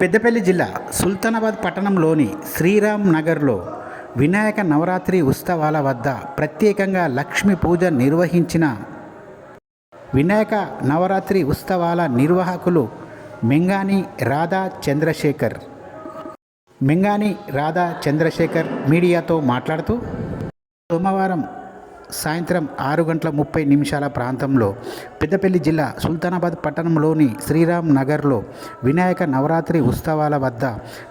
పెద్దపల్లి జిల్లా సుల్తానాబాద్ పట్టణంలోని శ్రీరామ్ నగర్లో వినాయక నవరాత్రి ఉత్సవాల వద్ద ప్రత్యేకంగా లక్ష్మీ పూజ నిర్వహించిన వినాయక నవరాత్రి ఉత్సవాల నిర్వాహకులు మెంగాని రాధా చంద్రశేఖర్. మెంగాని రాధా చంద్రశేఖర్ మీడియాతో మాట్లాడుతూ సోమవారం సాయంత్రం ఆరు గంటల ముప్పై నిమిషాల ప్రాంతంలో పెద్దపల్లి జిల్లా సుల్తానాబాద్ పట్టణంలోని శ్రీరామ్ నగర్లో వినాయక నవరాత్రి ఉత్సవాల వద్ద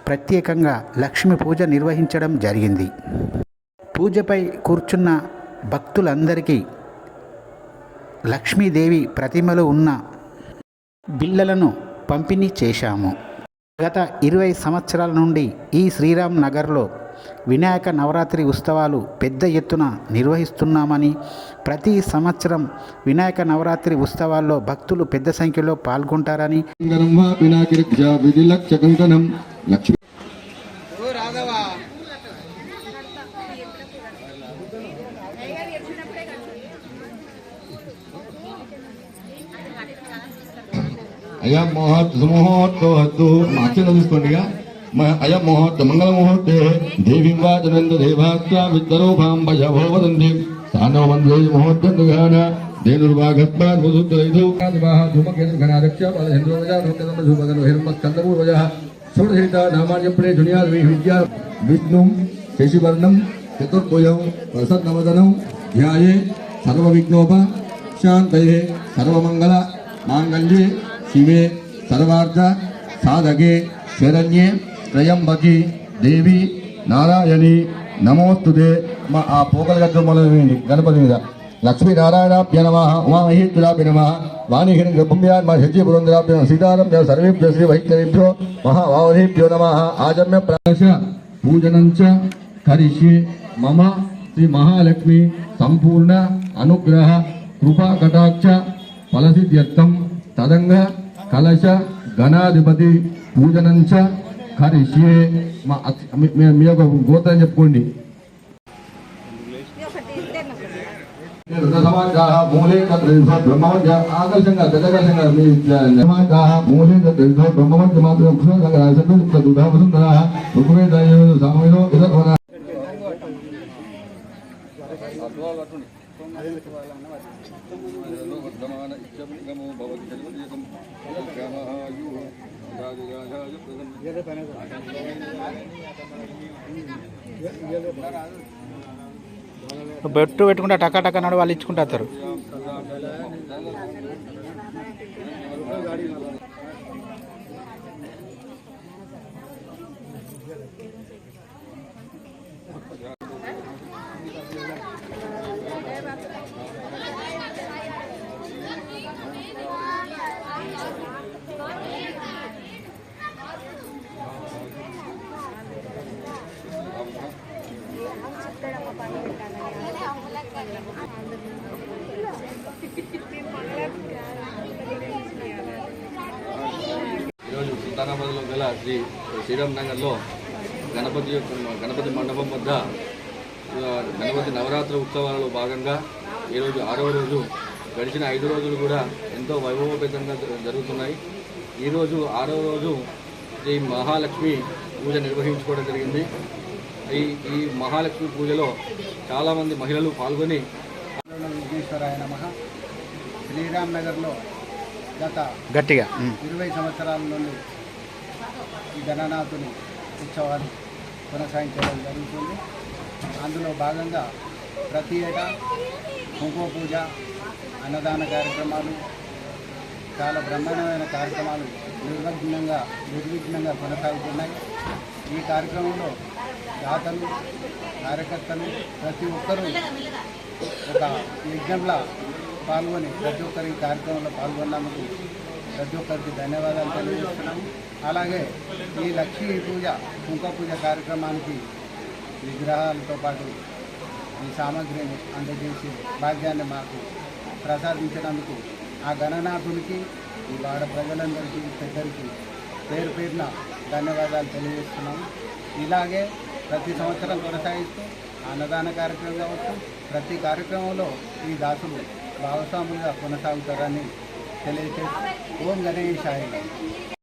ప్రత్యేకంగా లక్ష్మీ పూజ నిర్వహించడం జరిగింది. పూజపై కూర్చున్న భక్తులందరికీ లక్ష్మీదేవి ప్రతిమలు ఉన్న బిళ్ళలను పంపిణీ చేశాము. గత ఇరవై సంవత్సరాల నుండి ఈ శ్రీరామ్ నగర్లో వినాయక నవరాత్రి ఉత్సవాలు పెద్ద ఎత్తున నిర్వహిస్తున్నామని ప్రతి సంవత్సరం వినాయక నవరాత్రి ఉత్సవాల్లో భక్తులు పెద్ద సంఖ్యలో పాల్గొంటారని కంకణం వా పినాకిర్జ విధిలక్ష కంకణం. లక్ష్మి అయం ముహూర్త సుముహూర్తో అక్షర తీసుకోండి ఇక. మ- అయ మంగళ ముహూర్తే దేవీం వాచనంద దేవాత్యా విత్తరూపాం భయ భోవదంతి స్థానో వందే ముహూర్తం దుగాన ధేనుర్వాగత్మాన్ ముదుద్రైదు వివాహ ధూమకేతు ఘనారక్ష పదహేంద్రోజా నూతనం ధూమగను హిర్మ విద్యా విష్ణుం శశివర్ణం చతుర్భుజం ప్రసన్నవదనం ధ్యాయే సర్వవిఘ్నోప శాంతయే సర్వమంగళ మాంగళ్యే శివే సర్వార్థ సాధకే శరణ్యే త్రయంబకి దేవి నారాయణి నమోస్తుదే మా ఆ పోకల గద్ద గణపతి మీద. లక్ష్మీనారాయణాభ్య నమ ఉమామహేశ్వరాభ్య నమ వాణిహిరి గర్భమ్యాన్ మా శచి పురంధరాభ్య నమః సీతారాభ్య సర్వేభ్య శ్రీ వైష్ణవేభ్యో మహావాహేభ్యో నమ ఆజమ్య ప్రాశ పూజనంచ చ కరిష్యే మమ శ్రీ మహాలక్ష్మి సంపూర్ణ అనుగ్రహ కృపా కటాక్ష ఫలసిద్ధ్యర్థం తదంగ కలశ గణాధిపతి పూజనంచ మా అత్- మీ- మీ- యొక్క గోత్రం చెప్పుకోండి సమాజాः మూలే బ్రహ్మవంచ ఆకర్షంగా గజకర్షంగా మీ సమాజాः మూలే బ్రహ్మవంచ మాత్రం దుధావసుందరాः ఋగ్వేదాయో సామవేదో ఇదర్వన బెట్టు పెట్టుకుంటే టకా టకా నాడు వాళ్ళు ఇచ్చుకుంటారు ఈరోజు గల శ్రీ శ్రీరామ్ నగర్లో గణపతి యొక్క గణపతి మండపం వద్ద గణపతి నవరాత్రి ఉత్సవాలలో భాగంగా ఈరోజు ఆరవ రోజు గడిచిన ఐదు రోజులు కూడా ఎంతో వైభవపేతంగా జరుగుతున్నాయి ఈరోజు ఆరవ రోజు శ్రీ మహాలక్ష్మి పూజ నిర్వహించుకోవడం జరిగింది ఈ ఈ మహాలక్ష్మి పూజలో చాలామంది మహిళలు పాల్గొని విఘ్నేశ్వరాయ నమ శ్రీరామ్ నగర్లో గత గట్టిగా. ఇరవై సంవత్సరాల నుండి ఈ గణనాథుని ఉత్సవాన్ని కొనసాగించడం జరుగుతుంది. అందులో భాగంగా ప్రతి ఏటా కుంకుమ పూజ అన్నదాన కార్యక్రమాలు చాలా బ్రహ్మాండమైన కార్యక్రమాలు నిర్విఘ్నంగా నిర్విఘ్నంగా కొనసాగుతున్నాయి. ఈ కార్యక్రమంలో దాతలు కార్యకర్తలు ప్రతి ఒక్కరూ ఒక యజ్ఞంలా పాల్గొని ప్రతి ఒక్కరి ఈ కార్యక్రమంలో పాల్గొన్నందుకు ప్రతి ఒక్కరికి ధన్యవాదాలు తెలియజేస్తున్నాము అలాగే ఈ లక్ష్మీ పూజ కుంక పూజ కార్యక్రమానికి విగ్రహాలతో పాటు ఈ సామాగ్రిని అందజేసి భాగ్యాన్ని మాకు ప్రసాదించినందుకు ఆ గణనాథునికి ఈ వాడ ప్రజలందరికీ పెద్దరికి పేరు పేరున ధన్యవాదాలు తెలియజేస్తున్నాము ఇలాగే ప్రతి సంవత్సరం కొనసాగిస్తూ అన్నదాన కార్యక్రమం కావచ్చు ప్రతి కార్యక్రమంలో ఈ దాసులు భాగస్వాములుగా కొనసాగుతారని चले गणेशाय